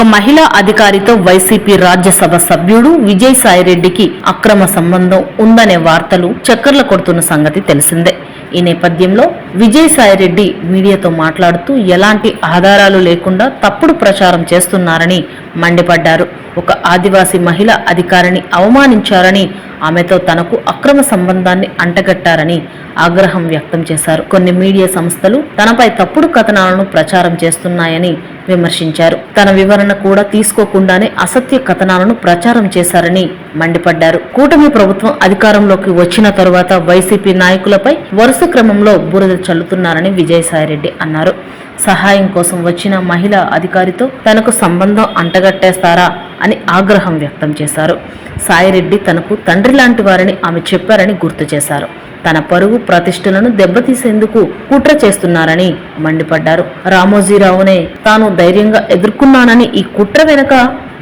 ఒక మహిళా అధికారితో వైసీపీ రాజ్యసభ సభ్యుడు విజయసాయిరెడ్డికి అక్రమ సంబంధం ఉందనే వార్తలు చక్కర్లు కొడుతున్న సంగతి తెలిసిందే. ఈ నేపథ్యంలో విజయసాయిరెడ్డి మీడియాతో మాట్లాడుతూ ఎలాంటి ఆధారాలు లేకుండా తప్పుడు ప్రచారం చేస్తున్నారని మండిపడ్డారు. ఒక ఆదివాసీ మహిళ అధికారిని అవమానించారని ఆమెతో తనకు అక్రమ సంబంధాన్ని అంటగట్టారని ఆగ్రహం వ్యక్తం చేశారు. కొన్ని మీడియా సంస్థలు తనపై తప్పుడు కథనాలను ప్రచారం చేస్తున్నాయని విమర్శించారు. తన వివరణ కూడా తీసుకోకుండానే అసత్య కథనాలను ప్రచారం చేశారని మండిపడ్డారు. కూటమి ప్రభుత్వం అధికారంలోకి వచ్చిన తరువాత వైసీపీ నాయకులపై వరుస క్రమంలో బురద చల్లుతున్నారని విజయసాయిరెడ్డి అన్నారు. సహాయం కోసం వచ్చిన మహిళ అధికారితో తనకు సంబంధం అంటగట్టేస్తారా అని ఆగ్రహం వ్యక్తం చేశారు. సాయిరెడ్డి తనకు తండ్రి లాంటి వారని ఆమె చెప్పారని గుర్తు చేశారు. తన పరుగు ప్రతిష్టలను దెబ్బతీసేందుకు కుట్ర చేస్తున్నారని మండిపడ్డారు. రామోజీరావునే తాను ధైర్యంగా ఎదుర్కొన్నానని ఈ కుట్ర వెనుక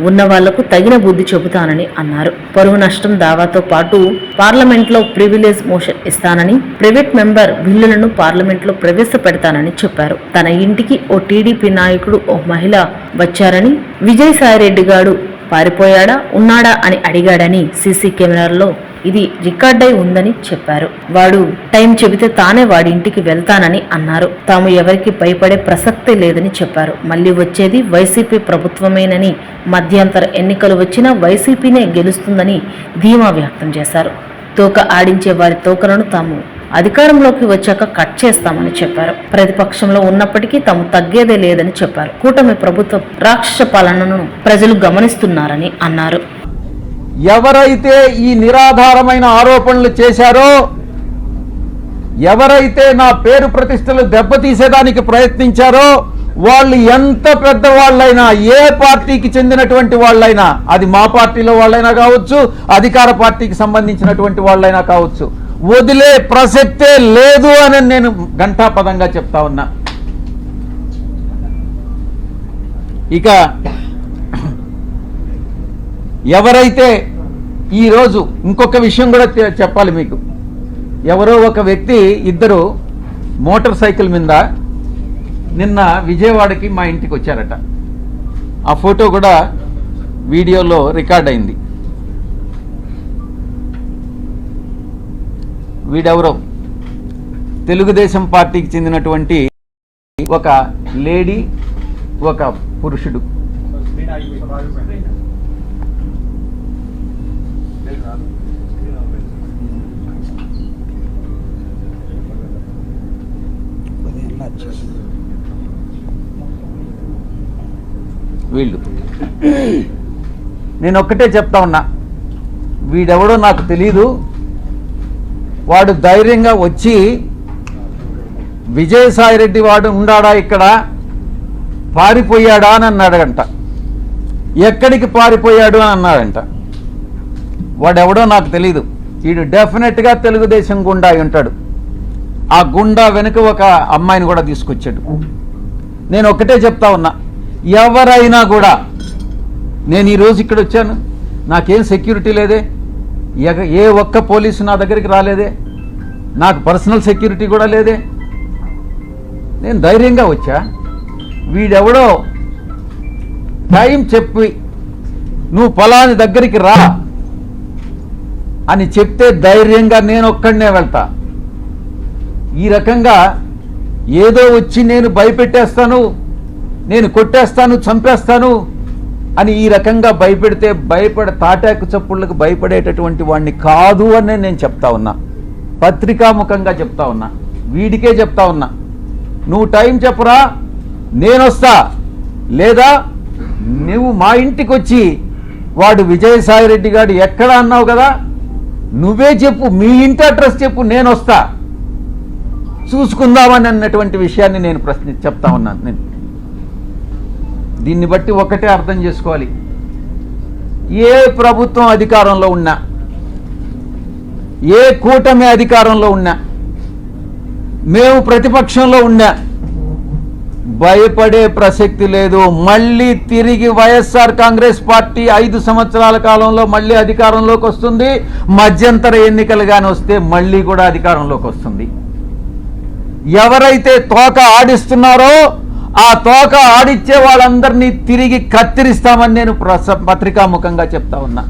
ఉన్న వాళ్ళకు తగిన బుద్ధి చెబుతానని అన్నారు. పరువు నష్టం దావాతో పాటు పార్లమెంట్లో ప్రివిలేజ్ మోషన్ ఇస్తానని ప్రైవేట్ మెంబర్ బిల్లులను పార్లమెంట్లో ప్రవేశపెడతానని చెప్పారు. తన ఇంటికి ఓ టీడీపీ నాయకుడు ఓ మహిళ వచ్చారని విజయసాయిరెడ్డి గారు పారిపోయాడా ఉన్నాడా అని అడిగాడని సీసీ కెమెరాల్లో ఇది రికార్డై ఉందని చెప్పారు. వాడు టైం చెబితే తానే వాడి ఇంటికి వెళ్తానని అన్నారు. తాము ఎవరికి భయపడే ప్రసక్తే లేదని చెప్పారు. మళ్ళీ వచ్చేది వైసీపీ ప్రభుత్వమేనని మధ్యంతర ఎన్నికలు వచ్చినా వైసీపీనే గెలుస్తుందని ధీమా వ్యక్తం చేశారు. తోక ఆడించే వారి తోకలను తాము అధికారంలోకి వచ్చాక కట్ చేస్తామని చెప్పారు. ప్రతిపక్షంలో ఉన్నప్పటికీ తాము తగ్గేదే లేదని చెప్పారు. కూటమి ప్రభుత్వం రాక్షస పాలనను ప్రజలు గమనిస్తున్నారని అన్నారు. ఎవరైతే ఈ నిరాధారమైన ఆరోపణలు చేశారో ఎవరైతే నా పేరు ప్రతిష్టలు దెబ్బతీసేదానికి ప్రయత్నించారో వాళ్ళు ఎంత పెద్ద వాళ్ళైనా ఏ పార్టీకి చెందినటువంటి వాళ్ళైనా అది మా పార్టీలో వాళ్ళైనా కావచ్చు అధికార పార్టీకి సంబంధించినటువంటి వాళ్ళైనా కావచ్చు వదిలే ప్రసక్తే లేదు అని నేను ఘంటాపదంగా చెప్తా ఉన్నా. ఇక ఎవరైతే ఈరోజు ఇంకొక విషయం కూడా చెప్పాలి మీకు. ఎవరో ఒక వ్యక్తి ఇద్దరు మోటార్ సైకిల్ మీద నిన్న విజయవాడకి మా ఇంటికి వచ్చారట. ఆ ఫోటో కూడా వీడియోలో రికార్డ్ అయింది. వీడెవరో? తెలుగుదేశం పార్టీకి చెందినటువంటి ఒక లేడీ ఒక పురుషుడు. వీళ్ళు. నేను ఒక్కటే చెప్తా ఉన్నా. వీడెవడో నాకు తెలీదు. వాడు ధైర్యంగా వచ్చి విజయసాయిరెడ్డి వాడు ఉండాడా ఇక్కడ? పారిపోయాడా అని అన్నాడంట. ఎక్కడికి పారిపోయాడు అని అన్నాడంట. వాడెవడో నాకు తెలీదు. వీడు డెఫినెట్గా తెలుగుదేశం గుండా ఉంటాడు. ఆ గుండా వెనుక ఒక అమ్మాయిని కూడా తీసుకొచ్చాడు. నేను ఒక్కటే చెప్తా ఉన్నా. ఎవరైనా కూడా నేను ఈరోజు ఇక్కడ వచ్చాను. నాకేం సెక్యూరిటీ లేదే. ఏ ఒక్క పోలీసు నా దగ్గరికి రాలేదే. నాకు పర్సనల్ సెక్యూరిటీ కూడా లేదే. నేను ధైర్యంగా వచ్చా. వీడెవడో టైం చెప్పి నువ్వు పొలాని దగ్గరికి రా అని చెప్తే ధైర్యంగా నేను ఒక్కడనే వెళ్తా. ఈ రకంగా ఏదో వచ్చి నేను భయపెట్టేస్తాను నేను కొట్టేస్తాను చంపేస్తాను అని ఈ రకంగా భయపెడితే భయపడ తాటాకు చప్పుళ్ళకు భయపడేటటువంటి వాడిని కాదు అని నేను చెప్తా ఉన్నా. పత్రికాముఖంగా చెప్తా ఉన్నా. వీడికే చెప్తా ఉన్నా. నువ్వు టైం చెప్పరా నేనొస్తా. లేదా నువ్వు మా ఇంటికి వచ్చి వాడు విజయసాయిరెడ్డి గారు ఎక్కడ అన్నావు కదా? నువ్వే చెప్పు మీ ఇంటి అడ్రస్ చెప్పు నేను వస్తా చూసుకుందామని అన్నటువంటి విషయాన్ని నేను ప్రశ్న చెప్తా ఉన్నాను నేను. దీన్ని బట్టి ఒకటే అర్థం చేసుకోవాలి. ఏ ప్రభుత్వం అధికారంలో ఉన్నా ఏ కూటమి అధికారంలో ఉన్నా మేము ప్రతిపక్షంలో ఉన్నా భయపడే ప్రసక్తి లేదు. మళ్ళీ తిరిగి వైఎస్ఆర్ కాంగ్రెస్ పార్టీ ఐదు సంవత్సరాల కాలంలో మళ్ళీ అధికారంలోకి వస్తుంది. మధ్యంతర ఎన్నికలు కానీ వస్తే మళ్ళీ కూడా అధికారంలోకి వస్తుంది. ఎవరైతే తోక ఆడిస్తున్నారో ఆ తోక ఆడిచ్చే వాళ్ళందరినీ తిరిగి కత్తిరిస్తామని నేను ప్రస- పత్రికాముఖంగా చెప్తా ఉన్నా.